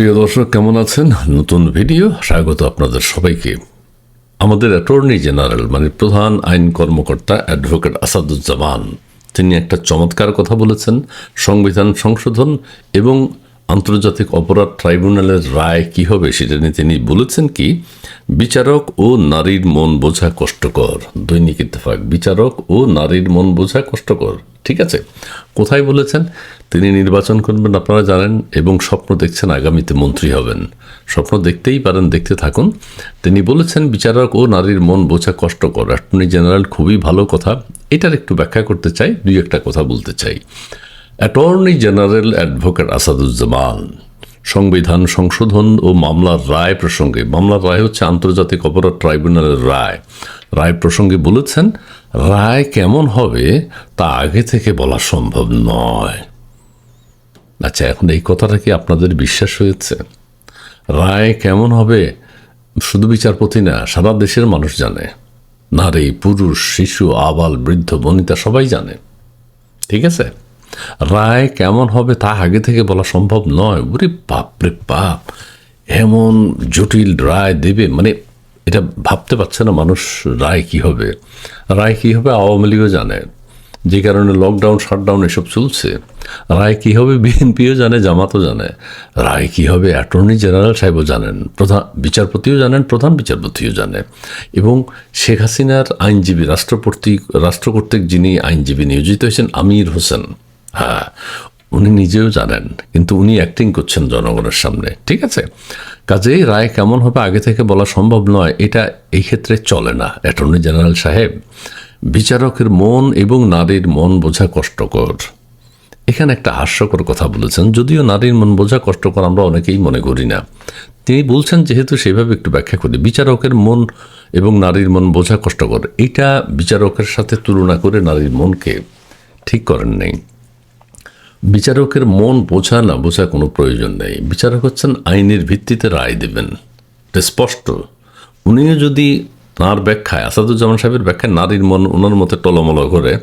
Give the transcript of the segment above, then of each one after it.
প্রিয় দর্শক, কেমন আছেন? নতুন ভিডিও, স্বাগত আপনাদের সবাইকে। আমাদের অ্যাটর্নি জেনারেল মানে প্রধান আইন কর্মকর্তা অ্যাডভোকেট আসাদুজ্জামান, তিনি একটা চমৎকার কথা বলেছেন। সংবিধান সংশোধন এবং আন্তর্জাতিক অপরাধ ট্রাইব্যুনালের রায় কি হবে সেটা নিয়ে তিনি বলেছেন কি, বিচারক ও নারীর মন বোঝা কষ্টকর। দৈনিক ইত্তেফাক, বিচারক ও নারীর মন বোঝা কষ্টকর। ঠিক আছে? কোথায় বলেছেন? তিনি নির্বাচন করবেন, আপনারা জানেন, এবং স্বপ্ন দেখছেন আগামীতে মন্ত্রী হবেন। স্বপ্ন দেখতেই পারেন, দেখতে থাকুন। তিনি বলেছেন, বিচারক ও নারীর মন বোঝা কষ্টকর। অ্যাটর্নি জেনারেল, খুবই ভালো কথা। এটার একটু ব্যাখ্যা করতে চাই, দুই একটা কথা বলতে চাই। অ্যাটর্নি জেনারেল অ্যাডভোকেট আসাদুজ্জামান সংবিধান সংশোধন ও মামলার রায় প্রসঙ্গে মামলার রায় হচ্ছে আন্তর্জাতিক অপরাধ ট্রাইব্যুনালের রায়। রায় প্রসঙ্গে বলেছেন, রায় কেমন হবে তা আগে থেকে বলা সম্ভব নয়। আচ্ছা এখন এই কথাটা কি আপনাদের বিশ্বাস হয়েছে? রায় কেমন হবে শুধু বিচারপতি না, সারা দেশের মানুষ জানে। নারী, পুরুষ, শিশু, আবাল, বৃদ্ধ, বনিতা সবাই জানে। ঠিক আছে? রায় কেমন হবে তা আগে থেকে বলা সম্ভব নয়। ওরে বাপরে বাপ। এমন জটিল রায় দেবে মানে এটা ভাবতে পারছে না মানুষ রায় কি হবে। রায় কি হবে আওয়ামী লীগও জানে। যে কারণে লকডাউন শাটডাউন এসব চলছে। রায় কী হবে বিএনপিও জানে, জামাতও জানে। রায় কী হবে অ্যাটর্নি জেনারেল সাহেবও জানেন, প্রধান বিচারপতিও জানেন, প্রধান বিচারপতিও জানে। এবং শেখ হাসিনার আইনজীবী, রাষ্ট্রপতি রাষ্ট্র কর্তৃক যিনি আইনজীবী নিয়োজিত হয়েছেন, আমির হোসেন। হ্যাঁ উনি নিজেও জানেন, কিন্তু উনি অ্যাক্টিং করছেন জনগণের সামনে, ঠিক আছে? কাজেই রায় কেমন হবে আগে থেকে বলা সম্ভব নয়, এটা এই ক্ষেত্রে চলে না, অ্যাটর্নি জেনারেল সাহেব। বিচারকের মন এবং নারীর মন বোঝা কষ্টকর। এখানে একটা হাস্যকর কথা বলেছেন, যদিও নারীর মন বোঝা কষ্টকর আমরা অনেকেই মনে করি না। তিনি বলছেন যেহেতু সেভাবে একটু ব্যাখ্যা করি, বিচারকের মন এবং নারীর মন বোঝা কষ্টকর, এটা বিচারকের সাথে তুলনা করে নারীর মনকে ঠিক করেন নেই। বিচারকের মন বোঝা না বোঝা কোনো প্রয়োজন নেই। বিচারক হচ্ছেন আইনের ভিত্তিতে রায় দেবেন। এটা স্পষ্ট। উনিও যদি তাঁর ব্যাখ্যায়, আসাদুজ্জামান সাহেবের ব্যাখ্যায় নারীর মন ওনার মতে টলমল করে,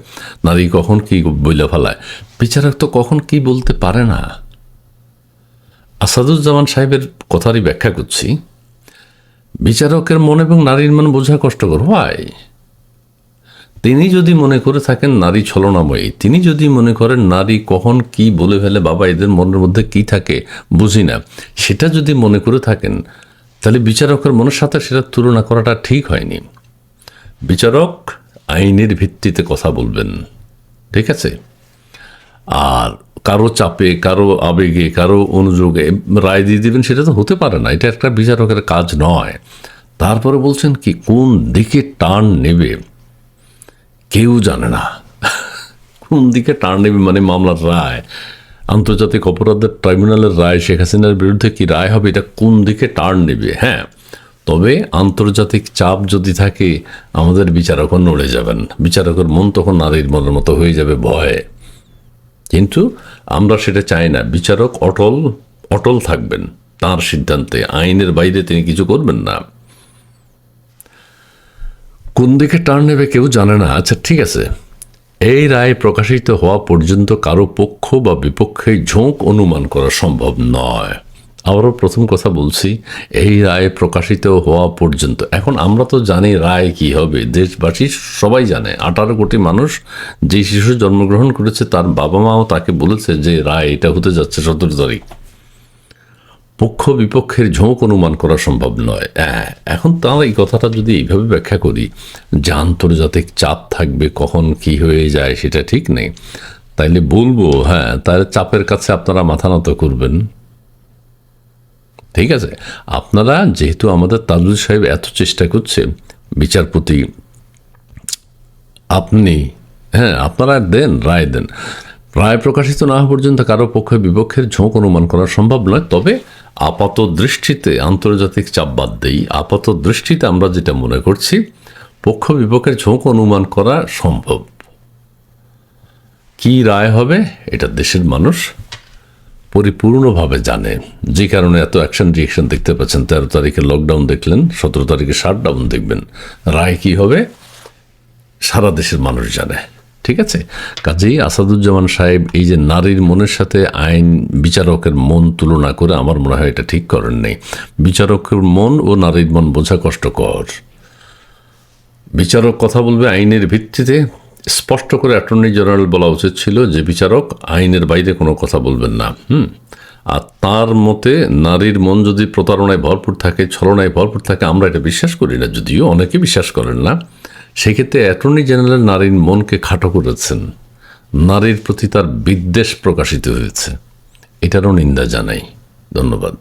নারী কখন কি বইলে ফেলায়? বিচারক তো কখন কি বলতে পারে না। আসাদুজ্জামান সাহেবের কথারই ব্যাখ্যা করছি। বিচারকের মন এবং নারীর মন বোঝা কষ্টকর। হয় তিনি যদি মনে করে থাকেন নারী ছলনাময়ী, তিনি যদি মনে করেন নারী কখন কি বলে ফেলে বাবা এদের মনের মধ্যে কি থাকে বুঝি না, সেটা যদি মনে করে থাকেন, তাহলে বিচারকের মনের সাথে সেটা তুলনা করাটা ঠিক হয়নি। বিচারক আইনের ভিত্তিতে কথা বলবেন, ঠিক আছে? আর কারও চাপে, কারও আবেগে, কারও অনুযোগে রায় দিয়ে দিবেন, সেটা তো হতে পারে না, এটা একটা বিচারকের কাজ নয়। তারপরে বলছেন কি, কোন দিকে টান নেবে? কেউ জানে না। কোন দিকে টার্ন নেবে মানে মামলার রায়? আন্তর্জাতিক অপরাধের ট্রাইব্যুনালের রায় শেখ হাসিনার বিরুদ্ধে কি রায় হবে, এটা কোন দিকে টার্ন নেবে? হ্যাঁ তবে আন্তর্জাতিক চাপ যদি থাকে, আমাদের বিচারকও নড়ে যাবেন। বিচারকের মন তখন নারীর মনের মতো হয়ে যাবে ভয়ে। কিন্তু আমরা সেটা চাই না। বিচারক অটল অটল থাকবেন। তার সিদ্ধান্তে, আইনের বাইরে তিনি কিছু করবেন না। কোন দিকে টার্ন নেবে কেউ জানে না। আচ্ছা ঠিক আছে। এই রায় প্রকাশিত হওয়া পর্যন্ত কারও পক্ষ বা বিপক্ষে ঝোঁক অনুমান করা সম্ভব নয়। আবারও প্রথম কথা বলছি, এই রায় প্রকাশিত হওয়া পর্যন্ত। এখন আমরা তো জানি রায় কি হবে। দেশবাসী সবাই জানে। আঠারো কোটি মানুষ যে শিশু জন্মগ্রহণ করেছে, তার বাবা মাও তাকে বলেছে যে রায় এটা হতে যাচ্ছে সতেরো তারিখ। পক্ষ বিপক্ষের ঝোঁক অনুমান করা সম্ভব নয়। এখন তার এই কথাটা যদি এইভাবে ব্যাখ্যা করি যে আন্তর্জাতিক চাপ থাকবে, কখন কি হয়ে যায় সেটা ঠিক নেই। তাইলে বলব হ্যাঁ তার চাপের কাছে আপনারা মাথা নত করবেন। ঠিক আছে? আপনারা যেহেতু আমাদের তাজুল সাহেব এত চেষ্টা করছে, বিচারপতি, আপনি হ্যাঁ আপনারা দেন, রায় দেন। রায় প্রকাশিত না হওয়া পর্যন্ত কারও পক্ষে বিপক্ষের ঝোঁক অনুমান করা সম্ভব নয়। তবে আপাত দৃষ্টিতে আন্তর্জাতিক চাপ বাদ দেই আপাত দৃষ্টিতে আমরা যেটা মনে করছি, পক্ষ বিপক্ষের ঝোঁক অনুমান করা সম্ভব। কি রায় হবে, এটা দেশের মানুষ পরিপূর্ণভাবে জানে। যে কারণে এত অ্যাকশন রিয়েকশন দেখতে পাচ্ছেন, তেরো তারিখে লকডাউন দেখলেন, সতেরো তারিখে শাটডাউন দেখবেন। রায় কি হবে, সারা দেশের মানুষ জানে। ঠিক আছে? কাজেই আসাদুজ্জামান সাহেব এই যে নারীর মনের সাথে আইন বিচারকের মন তুলনা করে আমার মনে হয় এটা ঠিক করেন নেই। বিচারকের মন ও নারীর মন বোঝা কষ্টকর। বিচারক কথা বলবে আইনের ভিত্তিতে। স্পষ্ট করে অ্যাটর্নি জেনারেল বলা উচিত ছিল যে বিচারক আইনের বাইরে কোনো কথা বলবেন না। হুম? আর তার মতে নারীর মন যদি প্রতারণায় ভরপুর থাকে, ছলনায় ভরপুর থাকে, আমরা এটা বিশ্বাস করি না, যদিও অনেকে বিশ্বাস করেন না। সেক্ষেত্রে অ্যাটর্নি জেনারেল নারীর মনকে খাটো করেছেন। নারীর প্রতি তার বিদ্বেষ প্রকাশিত হয়েছে। এটারও নিন্দা জানাই। ধন্যবাদ।